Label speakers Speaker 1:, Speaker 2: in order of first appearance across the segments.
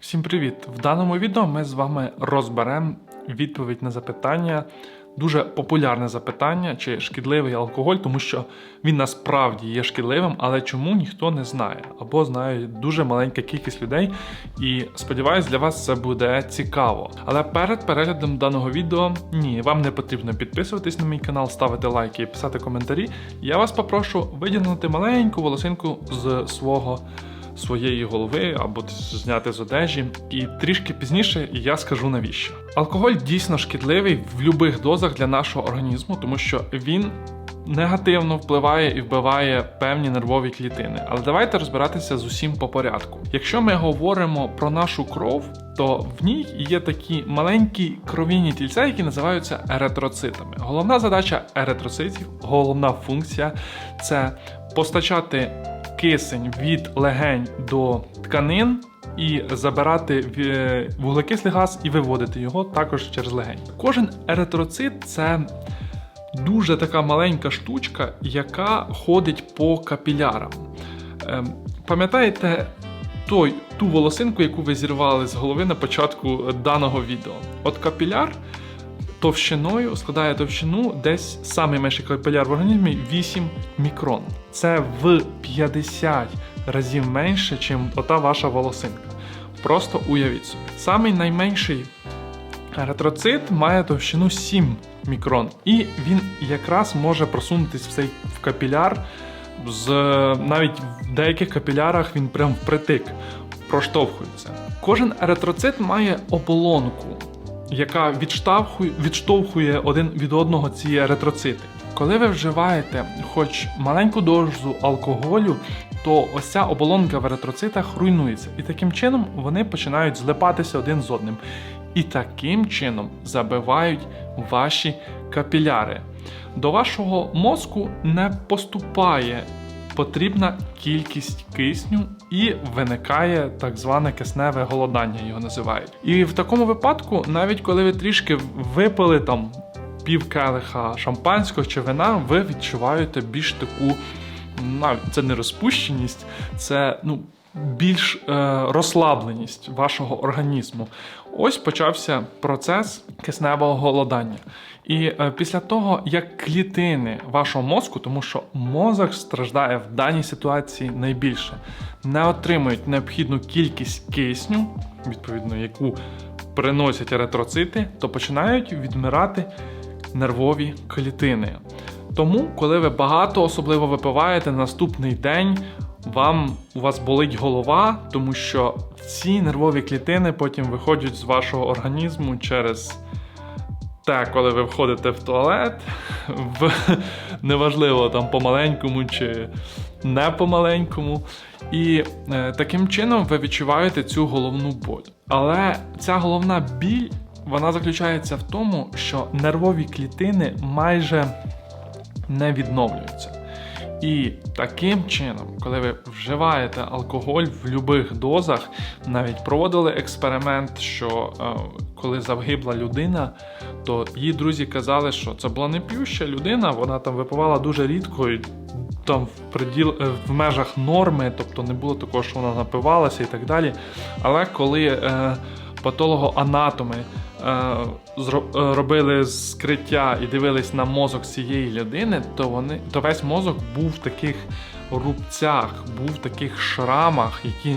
Speaker 1: Всім привіт! В даному відео ми з вами розберемо відповідь на запитання. Дуже популярне запитання, чи шкідливий алкоголь, тому що він насправді є шкідливим, але чому ніхто не знає, або знає дуже маленька кількість людей. І сподіваюсь, для вас це буде цікаво. Але перед переглядом даного відео ні, вам не потрібно підписуватись на мій канал, ставити лайки і писати коментарі. Я вас попрошу виділити маленьку волосинку з свого своєї голови або зняти з одежі. І трішки пізніше я скажу навіщо. Алкоголь дійсно шкідливий в будь-яких дозах для нашого організму, тому що він. Негативно впливає і вбиває певні нервові клітини. Але давайте розбиратися з усім по порядку. Якщо ми говоримо про нашу кров, то в ній є такі маленькі кров'яні тільця, які називаються еритроцитами. Головна задача еритроцитів, головна функція це постачати кисень від легень до тканин. І забирати вуглекислий газ і виводити його також через легень. Кожен еритроцит це дуже така маленька штучка, яка ходить по капілярам. Ем, Пам'ятаєте той, ту волосинку, яку ви зірвали з голови на початку даного відео? От капіляр товщиною складає товщину десь самий менший капіляр в організмі 8 мікрон. Це в 50 разів менше, ніж ота ваша волосинка. Просто уявіть собі. Самий найменший еритроцит має товщину 7 мікрон, і він якраз може просунутись в цей в капіляр. З навіть в деяких капілярах він прям впритик проштовхується. Кожен еритроцит має оболонку, яка відштовхує, один від одного ці еритроцити. Коли ви вживаєте хоч маленьку дозу алкоголю, то ось ця оболонка в еритроцитах руйнується, і таким чином вони починають злипатися один з одним. І таким чином забивають ваші капіляри. До вашого мозку не поступає потрібна кількість кисню і виникає так зване кисневе голодання, його називають. І в такому випадку, навіть коли ви трішки випили там пів келиха шампанського чи вина, ви відчуваєте більш таку, навіть це не розпущеність, це ну. Більш е, розслабленість вашого організму. Ось почався процес кисневого голодання. І е, після того, як клітини вашого мозку, тому що мозок страждає в даній ситуації найбільше, не отримують необхідну кількість кисню, відповідно, яку приносять еритроцити, то починають відмирати нервові клітини. Тому, коли ви багато особливо випиваєте на наступний день, вам у вас болить голова, тому що ці нервові клітини потім виходять з вашого організму через те, коли ви входите в туалет, в неважливо там помаленькому чи не помаленькому. І е, таким чином ви відчуваєте цю головну боль. Але ця головна біль вона заключається в тому, що нервові клітини майже не відновлюються. І таким чином, коли ви вживаєте алкоголь в будь-яких дозах, навіть проводили експеримент, що е, коли загибла людина, то її друзі казали, що це була не п'юща людина, вона там випивала дуже рідко і там в приділ е, в межах норми, тобто не було такого, що вона напивалася і так далі. Але коли е, патологоанатоми робили скриття і дивились на мозок цієї людини, то вони то весь мозок був в таких рубцях, був в таких шрамах, які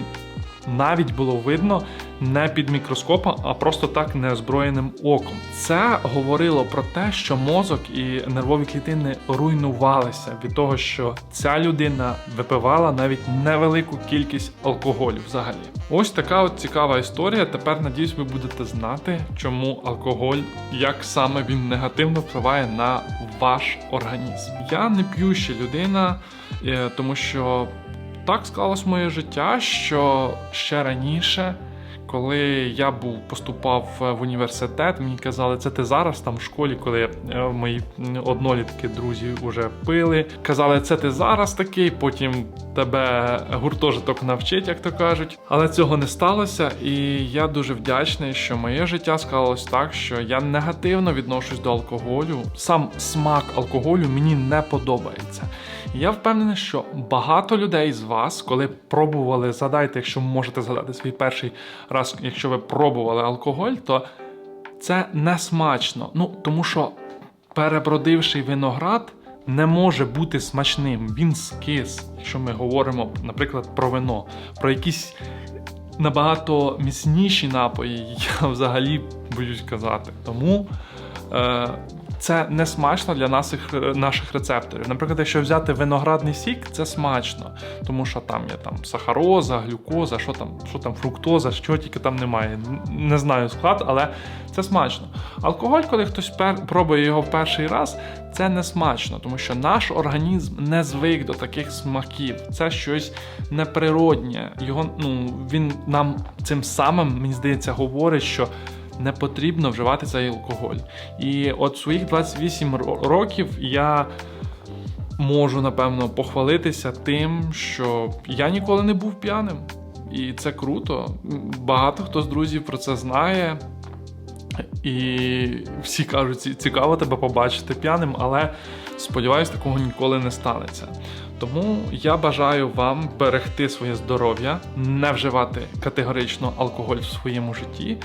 Speaker 1: навіть було видно не під мікроскопом, а просто так неозброєним оком. Це говорило про те, що мозок і нервові клітини руйнувалися від того, що ця людина випивала навіть невелику кількість алкоголю взагалі. Ось така от цікава історія. Тепер надіюсь, ви будете знати, чому алкоголь, як саме він негативно впливає на ваш організм. Я не п'юща людина, е, тому що так склалось моє життя, що ще раніше, коли я був поступав в університет, мені казали, це ти зараз там в школі, коли е, мої однолітки друзі вже пили. Казали, це ти зараз такий, потім тебе гуртожиток навчить, як то кажуть. Але цього не сталося, і я дуже вдячний, що моє життя склалось так, що я негативно відношусь до алкоголю. Сам смак алкоголю мені не подобається. Я впевнений, що багато людей з вас, коли пробували, згадайте, якщо можете згадати свій перший раз, якщо ви пробували алкоголь, то це не смачно. Ну, тому що перебродивший виноград не може бути смачним. Він скис, якщо ми говоримо, наприклад, про вино, про якісь набагато міцніші напої, я взагалі боюсь казати. Тому е, це не смачно для наших, наших рецепторів. Наприклад, якщо взяти виноградний сік, це смачно, тому що там є там сахароза, глюкоза, що там, що там, фруктоза, що тільки там немає. Не знаю склад, але це смачно. Алкоголь, коли хтось пер... пробує його в перший раз, це не смачно, тому що наш організм не звик до таких смаків. Це щось неприроднє. Його ну він нам цим самим, мені здається, говорить, що не потрібно вживати цей алкоголь. І от своїх 28 ро- років я можу напевно похвалитися тим, що я ніколи не був п'яним. І це круто. Багато хто з друзів про це знає. І всі кажуть, цікаво тебе побачити п'яним, але сподіваюсь, такого ніколи не станеться. Тому я бажаю вам берегти своє здоров'я, не вживати категорично алкоголь в своєму житті,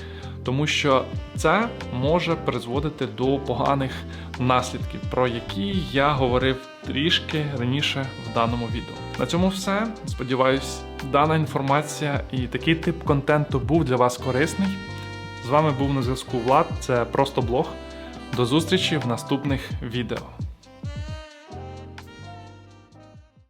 Speaker 1: тому що це може призводити до поганих наслідків, про які я говорив трішки раніше в даному відео. На цьому все. Сподіваюсь, дана інформація і такий тип контенту був для вас корисний. З вами був на зв'язку Влад. Це просто блог. До зустрічі в наступних відео.